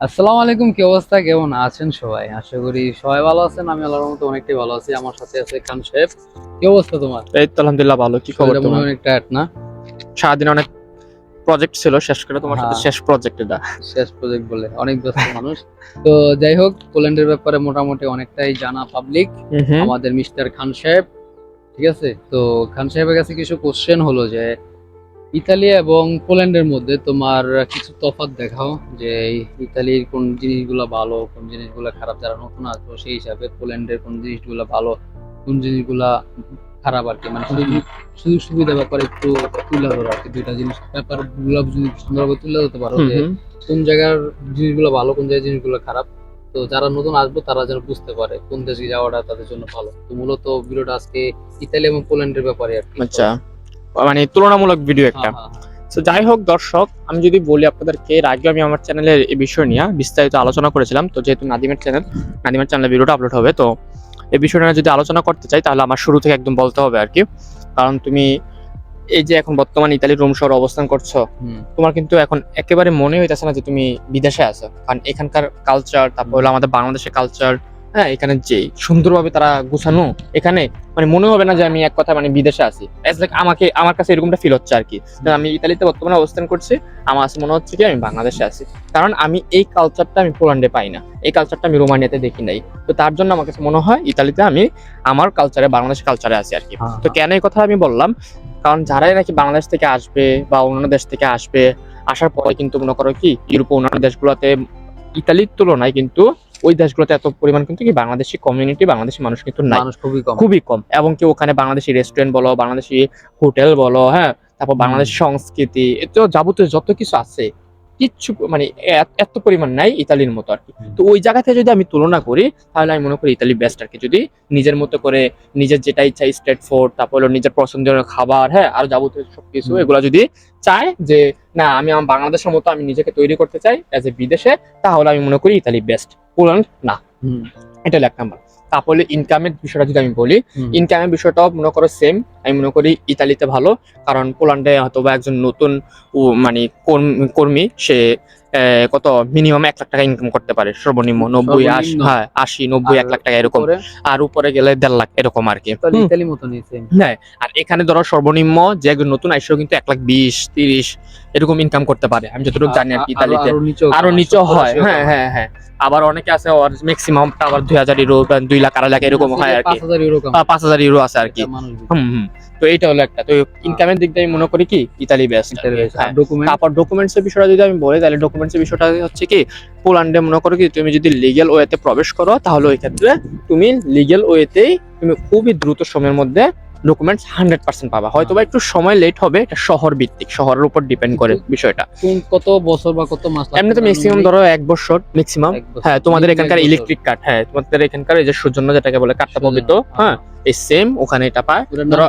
আসসালামু আলাইকুম কি অবস্থা? কেমন আছেন সবাই? আশা করি সবাই ভালো আছেন আমি আল্লাহর মতো অনেকটাই ভালো আছি। আমার সাথে আছে খান সাহেব। কি অবস্থা তোমার? এই তো আলহামদুলিল্লাহ ভালো। কি খবর তোমার? অনেক টায়ার্ড না? সারাদিন অনেক প্রজেক্ট ছিল শেষ করে তোমার সাথে হ্যাঁ। শেষ প্রজেক্ট এটা। শেষ প্রজেক্ট বলে অনেক ব্যস্ত মানুষ। তো যাই হোক পোল্যান্ডের ব্যাপারে মোটামুটি অনেকটাই জানা পাবলিক আমাদের মিস্টার খান সাহেব ঠিক আছে? তো খান সাহেবের কাছে কিছু কোশ্চেন হলো যে ইতালি এবং পোল্যান্ডের মধ্যে তোমার কিছু তফাৎ দেখাও যে ইতালির কোন জিনিসগুলো ভালো কোন জিনিসগুলো খারাপ যারা নতুন আসব সেই হিসাবে পোল্যান্ডের কোন জিনিসগুলো ভালো কোন জিনিসগুলা খারাপ আর কি। মানে সুযোগ সুবিধা ব্যাপারে একটু তুলে ধরো আর কি দুইটা জিনিস ব্যাপারগুলো যদি সুন্দরভাবে তুলে ধরতে পারো যে কোন জায়গার জিনিসগুলো ভালো কোন জায়গার জিনিসগুলো খারাপ। তো যারা নতুন আসব তারা যেন বুঝতে পারে কোন দেশে যাওয়াটা তাদের জন্য ভালো। তো মূলত ভিডিওটা আজকে ইতালি এবং পোল্যান্ডের ব্যাপারে আর কি। আচ্ছা। মানে তুলনামূলক ভিডিও একটা। হ্যাঁ, হ্যাঁ, তো যাই হোক দর্শক আমি যদি বলি আপনাদেরকে এর আগে আমি আমার চ্যানেলে এই বিষয় নিয়ে বিস্তারিত আলোচনা করেছিলাম। তো যেহেতু নাদিমের চ্যানেল নাদিমের চ্যানেলে ভিডিওটা আপলোড হবে তো এই বিষয়টা নিয়ে যদি আলোচনা করতে চাই তাহলে আমার শুরু থেকে একদম বলতে হবে আর কি। কারণ তুমি এই যে এখন বর্তমান ইতালির রোম শহরে অবস্থান করছ তোমার কিন্তু এখন একেবারে মনে হইতেছে না যে তুমি বিদেশে আছো। কারণ এখানকার কালচার তারপর হলো আমাদের বাংলাদেশের কালচার হ্যাঁ এখানে যে সুন্দরভাবে তারা গুছানো এখানে মানে মনে হবে না যে আমি এক কথা মানে বিদেশে আছি। আমাকে আমার কাছে এরকমটা ফিল হচ্ছে আর কি। আমি ইতালিতে বর্তমানে অবস্থান করছি আমার কাছে মনে হচ্ছে কি আমি বাংলাদেশে আছি। কারণ আমি এই কালচারটা আমি পোল্যান্ডে পাই না। এই কালচারটা আমি রোমানিয়াতে দেখি নাই। তো তার জন্য আমার কাছে মনে হয় ইতালিতে আমি আমার কালচারে বাংলাদেশ কালচারে আছি আর কি। হ্যাঁ, তো কেন এই কথা আমি বললাম? কারণ যারাই নাকি বাংলাদেশ থেকে আসবে বা অন্যান্য দেশ থেকে আসবে আসার পরে কিন্তু মনে করো কি ইউরোপ অন্যান্য দেশগুলোতে ইতালির তুলনায় কিন্তু ওই দেশগুলোতে এত পরিমাণ কিন্তু কি বাংলাদেশি কমিউনিটি বাংলাদেশি মানুষ কিন্তু নাই। খুবই কম। খুবই কম। এবং কি ওখানে বাংলাদেশি রেস্টুরেন্ট বলো বাংলাদেশি হোটেল বলো হ্যাঁ তারপর বাংলাদেশি সংস্কৃতি এত যাবতীয় যত কিছু আছে কিচ্ছু মানে এত- পরিমাণ নাই ইতালির মতো আর কি। তো ওই জায়গা থেকে যদি আমি তুলনা করি তাহলে আমি মনে করি ইতালি বেস্ট আর কি। যদি নিজের মতো করে নিজের যেটা ইচ্ছা স্ট্রেট ফুড তারপর হলো নিজের পছন্দের খাবার হ্যাঁ আর যাবতীয় সবকিছু। এগুলো যদি চায় যে না আমি আমার বাংলাদেশের মতো আমি নিজেকে তৈরি করতে চাই অ্যাজ এ বিদেশে তাহলে আমি মনে করি ইতালি বেস্ট পোল্যান্ড না। এটা এক নাম্বার। তারপরে ইনকামের বিষয়টা যদি আমি বলি ইনকামের বিষয়টাও মনে করো সেম আমি মনে করি ইতালিতে ভালো কারণ পোল্যান্ডে হয়তো বা একজন নতুন মানে কর্ম- সে কত? মিনিমাম এক লাখ টাকা ইনকাম করতে পারে সর্বনিম্ন নব্বই আশি হ্যাঁ আশি নব্বই এক লাখ টাকা এরকম। আর উপরে গেলে দেড় লাখ এরকম আর কি। হ্যাঁ আর এখানে ধরো সর্বনিম্ন যে নতুন আইসেও কিন্তু এক লাখ বিশ তিরিশ এরকম ইনকাম করতে পারে। আমি যতটুকু জানি আর কি ইতালিতে। আরও সত্তর হয় হ্যাঁ হ্যাঁ হ্যাঁ। আবার অনেকে আছে ওর ম্যাক্সিমামটা আবার দুই হাজার ইউরো দুই লাখ আড়াই লাখ এরকম হয় আর কি। পাঁচ হাজার ইউরো কম। বা পাঁচ হাজার ইউরো আছে আর কি। হুম হুম। তো এইটা হলো একটা। তো ইনকামের দিক দিয়ে আমি মনে করি কি? Italy best. আর document? তারপর ডকুমেন্টস এর বিষয়টা যদি আমি বলি তাহলে ডকুমেন্টস এর বিষয়টা হচ্ছে কি? পোল্যান্ডে মনে করো কি তুমি যদি লিগেল ওয়েতে প্রবেশ করো তাহলে ওই ক্ষেত্রে তুমি লিগেল ওয়েতেই তুমি খুবই দ্রুত সময়ের মধ্যে ডকুমেন্টস হান্ড্রেড পার্সেন্ট পাবা। হয়তো বা একটু সময় লেট হবে এটা শহর ভিত্তিক শহরের উপর ডিপেন্ড করে বিষয়টা। কত বছর বা কত মাস এমনি তো ম্যাক্সিমাম ধরো এক বছর ম্যাক্সিমাম হ্যাঁ তোমাদের এখানকার ইলেকট্রিক কার্ড হ্যাঁ তোমাদের এখানকার এই যে সৌজন্য যেটাকে বলে কার্ডটা পাবে তো হ্যাঁ। এই সেম ওখানে এটা পায়। ধরো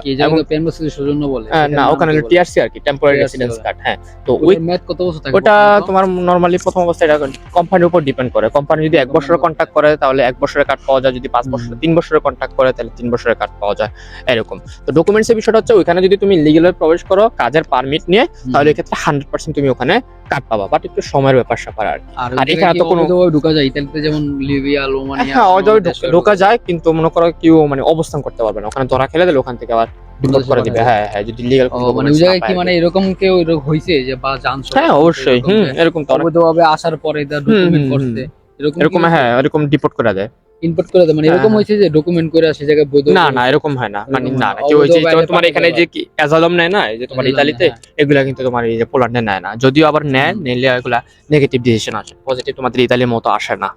সৌজন্য বলে। হ্যাঁ, না ওখানে টিআরসি আর কি টেম্পোরারি রেসিডেন্স। কার্ড হ্যাঁ। তো ওই মেয়াদ কত বছর থাকে ওটা তোমার নর্মালি প্রথম অবস্থায় এটা কোম্পানির উপর ডিপেন্ড করে। কোম্পানি যদি এক বছরের কন্ট্যাক্ট করে তাহলে এক বছরের কার্ড পাওয়া যায়। যদি পাঁচ। বছর তিন বছরের কন্ট্যাক্ট করে তাহলে তিন বছরের কার্ড পাওয়া যায়। এরকম। তো ডকুমেন্টস এর বিষয়টা হচ্ছে ওইখানে যদি তুমি লিগেলে প্রবেশ করো কাজের পারমিট নিয়ে তাহলে এক্ষেত্রে হান্ড্রেড পার্সেন্ট তুমি ওখানে কার্ড পাবা। বাট একটু সময়ের ব্যাপার স্যাপার আর। আর এখানে তো কোনো- ঢোকা যায়? ইতালিতে যেমন লিবিয়া রোমানিয়া হ্যাঁ ওই অন্যান্য ঢোকা যায় কিন্তু মনে করো কেউ মানে অবস্থান করতে পারবে না। ওখানে ধরা খেলে দিলে ওখান থেকে আবার ডিপোর্ট করে দিবে। হ্যাঁ হ্যাঁ যদি লিগাল মানে ওই জায়গায় কি মানে এরকম কেউ এরকম হয়েছে যে বা জানছো হ্যাঁ অবশ্যই। হুম এরকম তো অবৈধভাবে আসার পরে তার ডকুমেন্ট করতে এরকম এরকম হ্যাঁ এরকম ডিপোর্ট করে দেয়। ইনপুট করে দেয়? মানে হ্যাঁ, এরকম হ্যাঁ। হয়েছে যে ডকুমেন্ট করে আসে জায়গায় বৈধ না না এরকম হয় না। মানে না না। ওই যে তোমার- এখানে যে কি অ্যাজালম নেয় না যে তোমার ইতালিতে হ্যাঁ। এগুলা কিন্তু তোমার এই যে পোল্যান্ডে নেয় না। যদিও আবার নেয় নিলে এগুলা নেগেটিভ ডিসিশন আসে। পজিটিভ তোমাদের ইতালির মতো আসে না।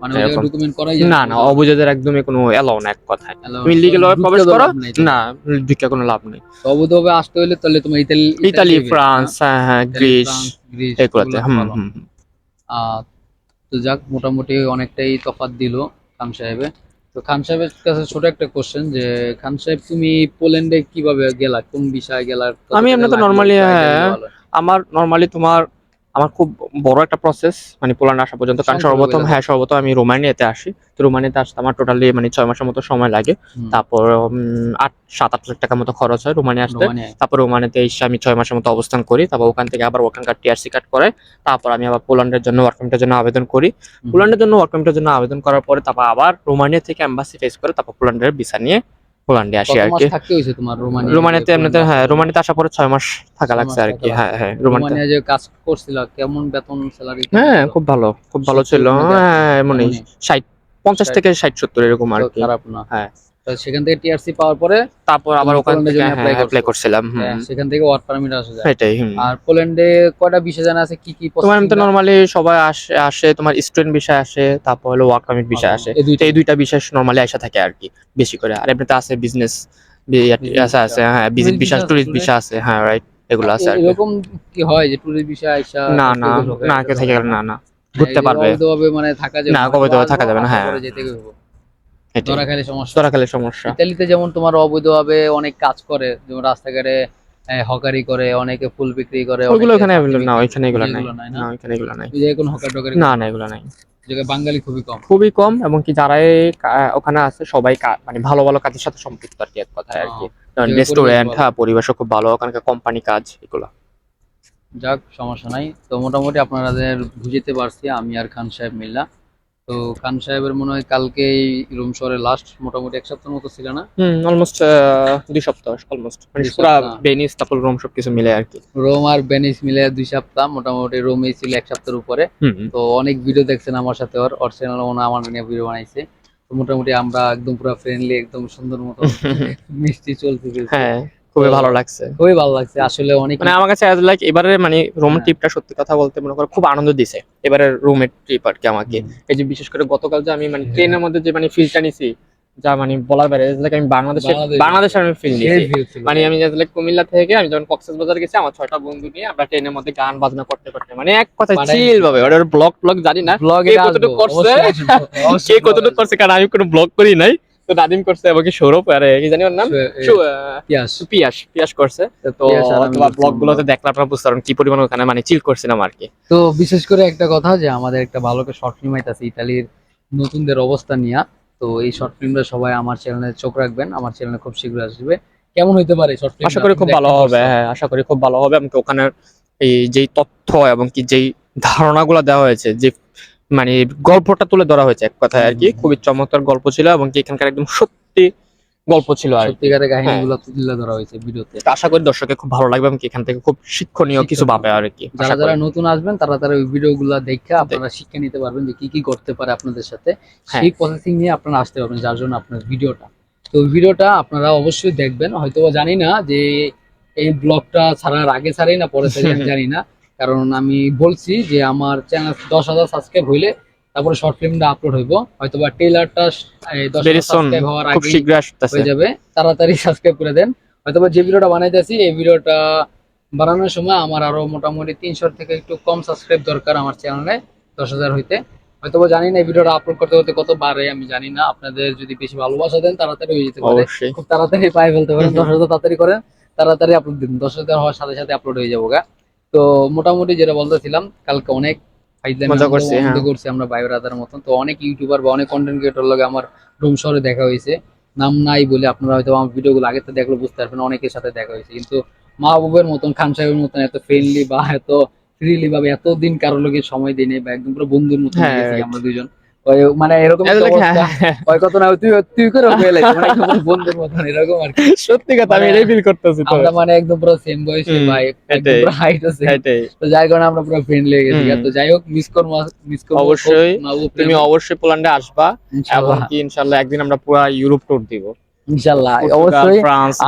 মানে না না অবুঝদের একদমই কোনো এলাও না এক কথায়। তুমি। লিগেল ভাবে প্রবেশ করো না ঢুকে কোনো লাভ নেই। অবৈধভাবে আসতে হলে তাহলে তোমার ইতালি ইতালি ফ্রান্স হ্যাঁ হ্যাঁ গ্রিস গ্রিস এগুলোতে হুম হুম হুম। আহ, তো যাক মোটামুটি অনেকটাই তফাৎ দিল খান সাহেবে তো খান সাহেবের কাছে ছোট একটা কোশ্চেন যে খান সাহেব তুমি পোল্যান্ডে কীভাবে গেলা? কোন বিষয়ে গেলা আমি এমনি তো হ্যাঁ, আমার নর্মালি তোমার আমার খুব বড় একটা প্রসেস মানে পোল্যান্ড আসা পর্যন্ত কারণ সর্বপ্রথম হ্যাঁ সর্বপ্রথম আমি রোমানিয়াতে আসি। তো রোমানিয়াতে আসতে আমার টোটালি মানে ছয় মাসের মতো সময় লাগে। তারপর আট সাত আট লাখ টাকার মতো খরচ হয় রোমানিয়া আসতে। তারপর রোমানিয়াতে এসে আমি ছয় মাসের মতো অবস্থান করি। তারপর ওখান থেকে আবার ওখানকার টিআরসি কার্ড করে তারপর আমি আবার পোল্যান্ডের জন্য ওয়ার্ক পারমিটের জন্য আবেদন করি। পোল্যান্ডের জন্য ওয়ার্ক পারমিটের জন্য আবেদন করার পরে তারপর আবার রোমানিয়া থেকে এম্বাসি ফেস করে তারপর পোল্যান্ডের ভিসা নিয়ে পোল্যান্ডে আসি আর কি। রোমানিয়াতে এমনিতে হ্যাঁ রোমানিয়াতে আসার পরে ছয় মাস থাকা লাগছে আর কি। হ্যাঁ হ্যাঁ রোমানিয়া যে কাজ করছিল কেমন বেতন স্যালারি হ্যাঁ খুব ভালো খুব ভালো ছিল। হ্যাঁ এমনই। ষাট পঞ্চাশ থেকে ষাট সত্তর এরকম আর কি। খারাপ না। হ্যাঁ। তো সেখান থেকে টিআরসি পাওয়ার পরে তারপর আবার তুমি ওখান থেকে অ্যাপ্লাই? করছিলাম হ্যাঁ, সেখান থেকে ওয়ার্ক পারমিট আসে যায়। এটাই আর পোল্যান্ডে কয়টা বিষয় জানা আছে কি কি তোমার processing নর্মালি সবাই আসে আসে তোমার স্টুডেন্ট বিষয় আসে তারপর হলো ওয়ার্ক পারমিট বিষয় আসে। এই দুইটা। এই দুইটা বিষয় নর্মালি আসা থাকে আর কি বেশি করে। আর এমনিতে আছে বিজনেস আছে আছে হ্যাঁ Tourist বিষয় টুরিস্ট বিষয় আছে হ্যাঁ রাইট এগুলো আছে আর এরকম কি হয় যে ট্যুরিস্ট বিষয় আইসা না না না কে থেকে না না ঘুরতে পারবে। মানে থাকা যাবে না, অবৈধভাবে থাকা যাবে না, হ্যাঁ। সমস্যা। চোরাখালি সমস্যা। ইতালিতে যেমন তোমার অবৈধভাবে অনেক কাজ করে যেমন রাস্তাঘাটে হকারি করে অনেকে ফুল বিক্রি করে ওখানে চাকরি available না ওইখানে এগুলো নাই। না না ওইখানে এগুলো নাই যে এখন হকার টকারি না না এগুলো নাই। বাঙালি খুবই কম। খুবই কম এবং কি যারাই ওখানে আছে সবাই মানে ভালো ভালো কাজের সাথে সম্পৃক্ত আর কি এক কথায় আর কি। রেস্টুরেন্ট হ্যাঁ পরিবেশও খুব ভালো ওখানকার কোম্পানি কাজ এগুলো। যাক সমস্যা নাই। তো মোটামুটি আপনাদের বুঝতে পারছি আমি আর খান সাহেব মিল্লা। তো খান সাহেবের মনে হয় কালকেই রুম শহরে লাস্ট মোটামুটি এক সপ্তাহের মতো ছিল না? হুম অলমোস্ট দুই সপ্তাহ অলমোস্ট মানে পুরা বেনিস তারপর রোম সবকিছু মিলে আর কি। রোম আর বেনিস মিলে দুই সপ্তাহ মোটামুটি রোমেই ছিল এক সপ্তাহের উপরে। তো অনেক ভিডিও দেখছেন আমার সাথে ওর ওর চ্যানেল মনে আমার নিয়ে ভিডিও বানাইছে। তো মোটামুটি আমরা একদম পুরো ফ্রেন্ডলি একদম সুন্দর মতো মিষ্টি চলতে হ্যাঁ। খুবই ভালো লাগছে। খুবই ভালো লাগছে আসলে অনেক মানে আমার কাছে লাইক এবারে মানে রোম হ্যাঁ। ট্রিপটা সত্যি কথা বলতে মনে করো খুব আনন্দ দিছে। এবারে রুমের ট্রিপ আর কি আমাকে। এই যে বিশেষ করে গতকাল যে আমি মানে ট্রেনের মধ্যে যে মানে ফিলটা নিছি যা মানে বলার বাইরে লাইক আমি বাংলাদেশে বাংলাদেশ- বাংলাদেশের আমি ফিল নিয়েছি মানে আমি লাইক কুমিল্লা থেকে আমি যখন কক্সবাজার গেছি আমার ছয়টা বন্ধু নিয়ে আমরা ট্রেনের মধ্যে গান বাজনা করতে করতে মানে এক কথা মানে- চিল ভাবে। ওটার ব্লগ ব্লগ জানি না। কে কতটুকু করছে? কে কতটুকু করছে? কারণ আমি কোনো ব্লগ করি নাই। তো নাদিম করছে এবং কি সৌরভ আর কি জানি ওর নাম? পিয়াস। পিয়াস পিয়াস করছে। তো তোমার ব্লগ গুলোতে দেখলে আপনারা বুঝতে পারেন কি পরিমাণ ওখানে মানে চিল করছিলাম আর কি তো বিশেষ করে একটা কথা যে আমাদের একটা ভালো শর্ট ফিল্ম আইতাছে ইতালির নতুনদের অবস্থা নিয়ে। তো এই শর্ট ফিল্মটা সবাই আমার চ্যানেলে চোখ রাখবেন আমার চ্যানেলে খুব শীঘ্রই আসবে। কেমন হইতে পারে শর্ট ফিল্ম আশা করি খুব ভালো হবে হ্যাঁ আশা করি খুব ভালো হবে। এবং কি ওখানে এই যেই তথ্য এবং কি যেই ধারণাগুলো দেওয়া হয়েছে যে মানে গল্পটা তুলে ধরা হয়েছে এক কথায় আর কি। খুবই চমৎকার গল্প ছিল এবং কি এখানকার একদম সত্যি গল্প ছিল আর কি। সত্যিকারের কাহিনীগুলো তুলে ধরা হয়েছে ভিডিওতে আশা করি দর্শকের খুব ভালো লাগবে এবং কি এখান থেকে খুব শিক্ষণীয় কিছু পাবে আর কি যারা যারা নতুন আসবেন তারা তারা ওই ভিডিওগুলো দেখে আপনারা শিক্ষা নিতে পারবেন যে কি কি করতে পারে আপনাদের সাথে। হ্যাঁ। সেই প্রসেসিং নিয়ে আপনারা আসতে পারবেন যার জন্য আপনার ভিডিওটা। তো ভিডিওটা আপনারা অবশ্যই দেখবেন। হয়তো জানি না যে এই ব্লগটা ছাড়ার আগে ছাড়াই না পরে ছাড়াই আমি জানি না। কারণ আমি বলছি যে আমার চ্যানেল দশ হাজার সাবস্ক্রাইব হইলে তারপরে শর্ট ফিল্মটা আপলোড হইব। হয়তো বা ট্রেলারটা দশ হাজার সাবস্ক্রাইব হওয়ার আগে হয়ে যাবে। তাড়াতাড়ি সাবস্ক্রাইব করে দেন। হয়তোবা যে ভিডিওটা বানাইতেছি এই ভিডিওটা বানানোর সময় আমার আরও মোটামুটি তিনশো থেকে একটু কম সাবস্ক্রাইব দরকার আমার চ্যানেলে দশ হাজার হইতে। হয়তোবা জানি না এই ভিডিওটা আপলোড করতে করতে কত বাড়ে আমি জানি না। আপনাদের যদি বেশি ভালোবাসা দেন তাড়াতাড়ি হয়ে যেতে পারে। খুব তাড়াতাড়ি পাই ফেলতে পারেন। দশ হাজার তাড়াতাড়ি করেন তাড়াতাড়ি আপলোড দিন। দশ হাজার হওয়ার সাথে সাথে আপলোড হয়ে যাব গা। তো মোটামুটি যেটা বলতেছিলাম কালকে অনেক মজা করছি, হ্যাঁ। করছি আমরা ভাই ব্রাদার মতন। তো অনেক ইউটিউবার বা অনেক কন্টেন্ট ক্রিয়েটর লগে আমার রুম শহরে দেখা হয়েছে। নাম নাই বলে আপনারা হয়তো আমার ভিডিওগুলো আগে তো দেখলে বুঝতে পারবেন অনেকের সাথে দেখা হয়েছে। কিন্তু মা বাবুর মতন খান সাহেবের মতন এত ফ্রেন্ডলি বা এত ফ্রিলি ভাবে এতদিন কারোর লোকে সময় দিনে বা একদম পুরো বন্ধুর মতন হ্যাঁ, আমরা দুজন মানে এরকম ওই কত না তুই তুই করে হয়ে মানে বন্ধুর মতন এরকম আর সত্যি কথা আমি মানে এটাই ফিল করতেছি আমরা মানে একদম পুরো সেম বয়সী ভাই একদম পুরো হাইট আছে তো যার কারণে আমরা পুরো ফ্রেন্ডলি হয়ে গেছি। তো যাই হোক মিস করব মিস করব অবশ্যই। তুমি অবশ্যই পোল্যান্ডে আসবা এবং কি ইনশাল্লাহ একদিন আমরা পুরো ইউরোপ ট্যুর দিব। ইনশাআল্লাহ অবশ্যই।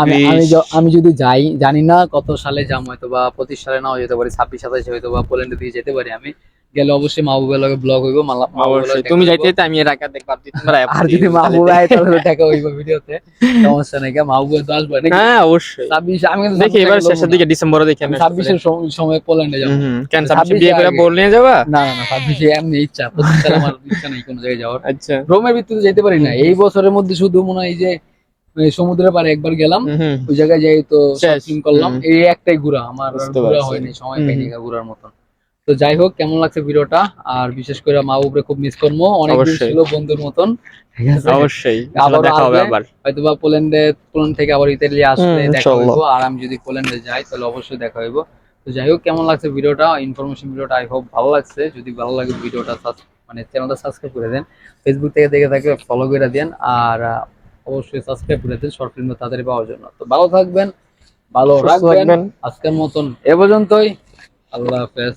আমি আমি আমি যদি যাই জানি না কত সালে যাম হয়তো বা পঁচিশ সালে নাও যেতে পারি ছাব্বিশ সাতাশে হয়তো বা পোল্যান্ডে দিয়ে যেতে পারি আমি। গেলে অবশ্যই মাহবুবের লগে ব্লগ হইব তুমি যাইতে যাইতে আমি এর আগে দেখবা আর যদি মাহবুব আয় তাহলে দেখা হইব ভিডিওতে। সমস্যা নেই মাহবুব তো আসবে নাকি? হ্যাঁ অবশ্যই। ছাব্বিশ আমি কিন্তু দেখি এবার শেষের দিকে ডিসেম্বরে দেখি আমি ছাব্বিশের সময় পোল্যান্ডে যাব। কেন ছাব্বিশে ছাব্বিশে বিয়ে করে আগে। বল নিয়ে যাবা? না না না ছাব্বিশে এমনি ইচ্ছা সালে আমার ইচ্ছা নেই কোনো জায়গায় যাওয়ার। আচ্ছা। রোমের ভিতরে যেতে পারি না। এই বছরের মধ্যে শুধু মনে হয় যে সমুদ্রের পাড়ে একবার গেলাম। ওই জায়গায় যাই তো করলাম। এই একটাই ঘোরা আমার ঘোরা হয়নি সময়। পাইনি ঘোরার মতন। তো যাই হোক কেমন লাগছে ভিডিওটা? আর বিশেষ করে মা উপরে খুব মিস করব। অনেক। ছিল বন্ধুর মতন। ঠিক আছে? অবশ্যই। আবারও দেখা হবে। আবার। হয়তো বা পোল্যান্ডে পোল্যান্ড থেকে আবার ইতালি আসলে দেখা হইব। আর আমি যদি পোল্যান্ডে যাই তাহলে অবশ্যই দেখা হইব। তো যাই হোক কেমন লাগছে ভিডিওটা? ইনফরমেশন ভিডিওটা আই হোপ ভালো লাগছে। যদি ভালো লাগে ভিডিওটা মানে চ্যানেলটা সাবস্ক্রাইব করে দেন। ফেসবুক থেকে দেখে থাকলে ফলো করে দেন। আর অবশ্যই সাবস্ক্রাইব করে দেন। শর্ট ফিল্ম তাড়াতাড়ি পাওয়ার জন্য। তো ভালো থাকবেন ভালো রাখবেন। আজকের মতন এ পর্যন্তই। আল্লাহ হাফেজ।